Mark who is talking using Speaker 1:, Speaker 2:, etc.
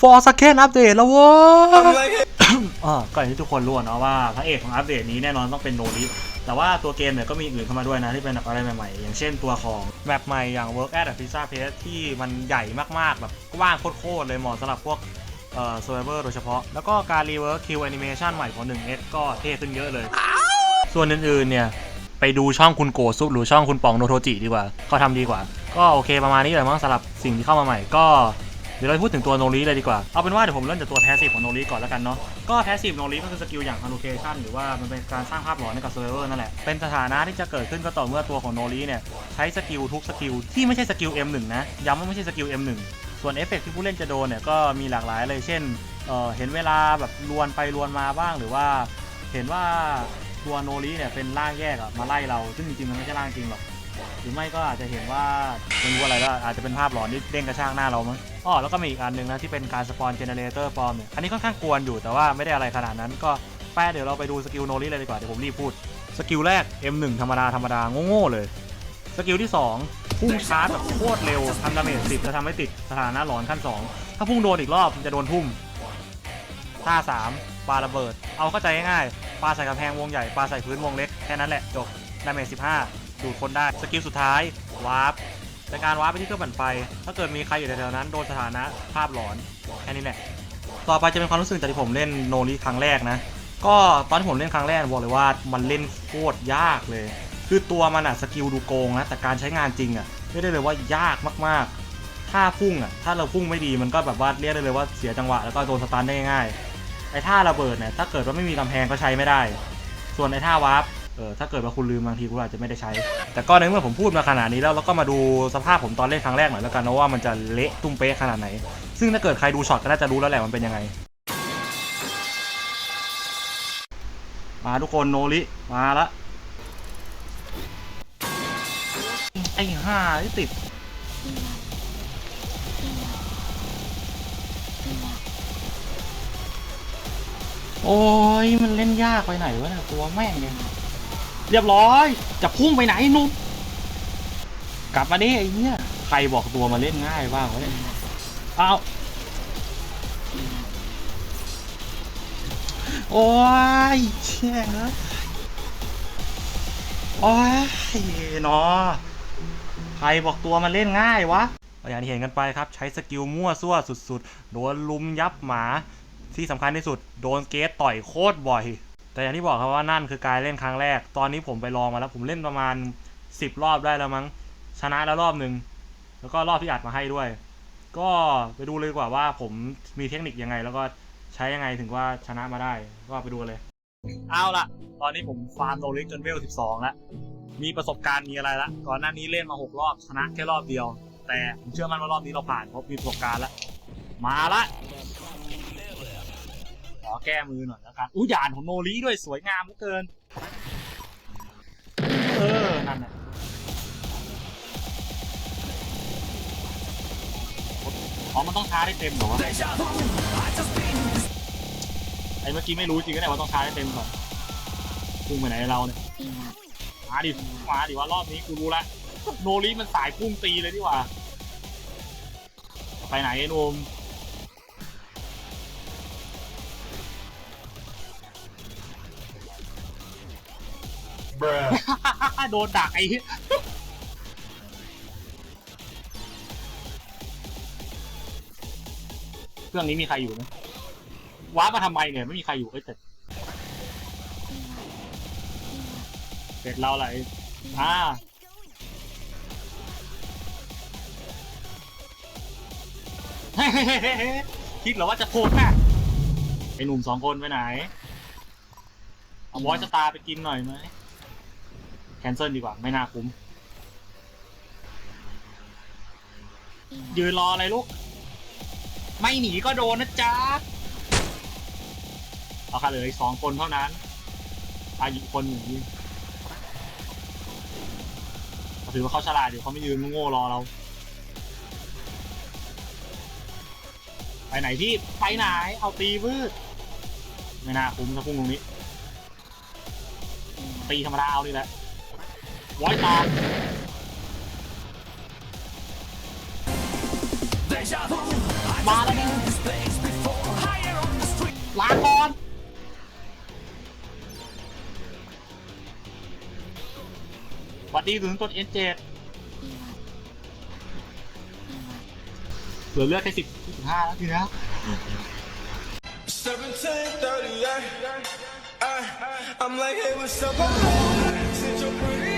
Speaker 1: ฟอร์สเคนอัปเดตแล้วเว้ยอ่าก็อย่างที่ทุกคนรู้เนาะว่าพระเอกของอัปเดตนี้แน่นอนต้องเป็นโนริแต่ว่าตัวเกมเนี่ยก็มีอื่นเข้ามาด้วยนะ ที่เป็นแบบอะไรใหม่ๆ อย่างเช่นตัวของแมปใหม่อย่าง Work at a Pizza Place ที่มันใหญ่มากๆ แบบกว้างโคตรๆเลยเหมาะสำหรับพวกเอ่อ survivor โดยเฉพาะ แล้วก็การ rework kill animation ใหม่ของ 1S ก็เท่ขึ้นเยอะเลย ส่วนอื่นๆเนี่ย ไปดูช่องคุณโกซุปหรือช่องคุณปองโนโทจิดีกว่าเขาทำดีกว่า ก็โอเคประมาณนี้เลยมั้งสำหรับสิ่งที่เข้ามาใหม่ก็เดี๋ยวเราพูดถึงตัวโนริเลยดีกว่า เอาเป็นว่าเดี๋ยวผมเริ่มจากตัวแพสซีฟของโนริก่อนแล้วกันเนาะ ก็แพสซีฟโนริก็คือสกิลอย่าง annotation หรือว่ามันเป็นการสร้างภาพหลอนให้กับเซิร์ฟเวอร์นั่นแหละ เป็นสถานะที่จะเกิดขึ้นก็ต่อเมื่อตัวของโนริเนี่ย ใช้สกิลทุกสกิลที่ไม่ใช่สกิล M1 นะ ย้ำว่าไม่ใช่สกิล M1 ส่วนเอฟเฟกที่ผู้เล่นจะโดนเนี่ยก็มีหลากหลายเลย เช่นเออเห็นเวลาแบบลวนไปลวนมาบ้างหรือว่า เห็นว่าตัวโนริเนี่ยเป็นร่างแยกอะมาไล่เราซึ่งจริงๆมันไม่ใช่ร่างจริงหรอกหรือไม่ก็อาจจะเห็นว่าไม่รู้อะไรแล้วอาจจะเป็นภาพหลอนที่เด้งกระช่างหน้าเรามั้งอ๋อแล้วก็มีอีกอันหนึ่งนะที่เป็นการสปอนเจเนเรเตอร์ปลอมเนี่ยอันนี้ค่อนข้างกวนอยู่แต่ว่าไม่ได้อะไรขนาดนั้นก็แป้เดี๋ยวเราไปดูสกิลโนริเลยดีกว่าเดี๋ยวผมรีบพูดสกิลแรก M1 ธรรมดาธรรมดาโง่ๆเลยสกิลที่2พุ่งชาร์จแบบโคตรเร็วทำดาเมจ10จะทำให้ติดสถานะหลอนขั้น 2 ถ้าพุ่งโดนอีกรอบจะโดนทุ่มท่า3 ปาระเบิด เอาเข้าใจง่ายๆปาใส่กำแพงวงใหญ่ปาใส่พื้นวงเล็ก แค่นั้นแหละจบดาเมจ15 ดูดคนได้ สกิลสุดท้ายวาร์ปในการวาร์ปไปที่เครื่องปั่นไฟ ถ้าเกิดมีใครอยู่แถวๆนั้นโดนสถานะภาพหลอน แค่นี้แหละ ต่อไปจะเป็นความรู้สึกจากที่ผมเล่นโนริครั้งแรกนะ ก็ตอนที่ผมเล่นครั้งแรกบอกเลยว่ามันเล่นโคตรยากเลย คือตัวมันอะสกิลดูโกงนะ แต่การใช้งานจริงอะเรียกได้เลยว่ายากมากๆ ถ้าพุ่งอะถ้าเราพุ่งไม่ดีมันก็แบบว่าเรียกได้เลยว่าเสียจังหวะแล้วก็โดนสตันได้ง่าย ไอ้ท่าระเบิดเนี่ยถ้าเกิดว่าไม่มีกำแพงก็ใช้ไม่ได้ ส่วนไอ้ท่าวาร์ปเออถ้าเกิดว่าคุณลืมบางทีคุณอาจจะไม่ได้ใช้ แต่ก็ในเมื่อผมพูดมาขนาดนี้แล้วเราก็มาดูสภาพผมตอนเล่นครั้งแรกหน่อยแล้วกันนะว่ามันจะเละตุ้มเป๊ะขนาดไหน ซึ่งถ้าเกิดใครดูช็อตก็น่าจะรู้แล้วแหละมันเป็นยังไง มาทุกคนโนริมาละไอ้ห่าที่ติด โอ้ยมันเล่นยากไปไหนวะเนี่ยตัวแม่งเนี่ยเรียบร้อย จะพุ่งไปไหนนุ่มกลับมาดิไอ้เนี่ยใครบอกตัวมาเล่นง่ายบ้างวะเนี่ยเอาโอ้ยเชี่ยนะโอ้ยเนาะใครบอกตัวมาเล่นง่ายวะอย่างที่เห็นกันไปครับ ใช้สกิลมั่วซั่วสุดๆ โดนลุมยับหมา ที่สำคัญที่สุดโดนเกตต่อยโคตรบ่อย แต่อย่างที่บอกครับว่านั่นคือการเล่นครั้งแรก ตอนนี้ผมไปลองมาแล้วผมเล่นประมาณ 10 รอบได้แล้วมั้ง ชนะแล้วรอบหนึ่งแล้วก็รอบที่อัดมาให้ด้วย ก็ไปดูเลยดีกว่าว่าผมมีเทคนิคยังไง แล้วก็ใช้ยังไงถึงว่าชนะมาได้ ก็ไปดูกันเลย เอาล่ะ ตอนนี้ผมฟาร์มโนลิกจนเวล 12 แล้ว มีประสบการณ์มีอะไรละ ก่อนหน้านี้เล่นมา 6 รอบชนะแค่รอบเดียว แต่ผมเชื่อมั่นว่ารอบนี้เราผ่านเพราะมีประสบการณ์แล้ว มาละ อแก้มือหน่อยแล้วกันอุ้ยานของโนริด้วยสวยงามเหลือเกิน เออ นั่นแหละอ๋อมันต้องช้าได้เต็มเหรอวะไอ้เมื่อกี้ไม่รู้จริงก็ได้ว่าต้องช้าได้เต็มก่อนพุ่งไปไหนเราเนี่ยมาดิมาดิว่ารอบนี้กูรู้ละโนริมันสายพุ่งตีเลยดีกว่า ไปไหนไอ้นุ่ม โดนดักไอ้เครื่องนี้มีใครอยู่ไหมว้ามาทำไมเนี่ยไม่มีใครอยู่เอ้ยแต่เสร็จเราอะไรอ่าคิดเหรอว่าจะโทษน่ไอ้หนุ่มสองคนไปไหน เอาบอสจะตาไปกินหน่อยไหม แคนเซิลดีกว่า ไม่น่าคุ้ม ยืนรออะไรลูก ไม่หนีก็โดนนะจ๊ะ เอาค่ะเหลืออีกสองคนเท่านั้นอายุคนหนึ่งถือว่าเขาฉลาดเดี๋ยวเขาไม่ยืนโง่รอเรา ไปไหนพี่ ไปไหน เอาตีวืดไม่น่าคุ้มถ้าพุ่งตรงนี้ ตีธรรมดาเอานี่แหละ ร้อยตามาแล้วนี่ลาก่อนวัสดีถึงต้นเอ็นเจเหลือเลือดแค่สิบสิบห้าแล้วทีนะ
Speaker 2: 1738. Ay, I'm like, hey, what's up? Since you're pretty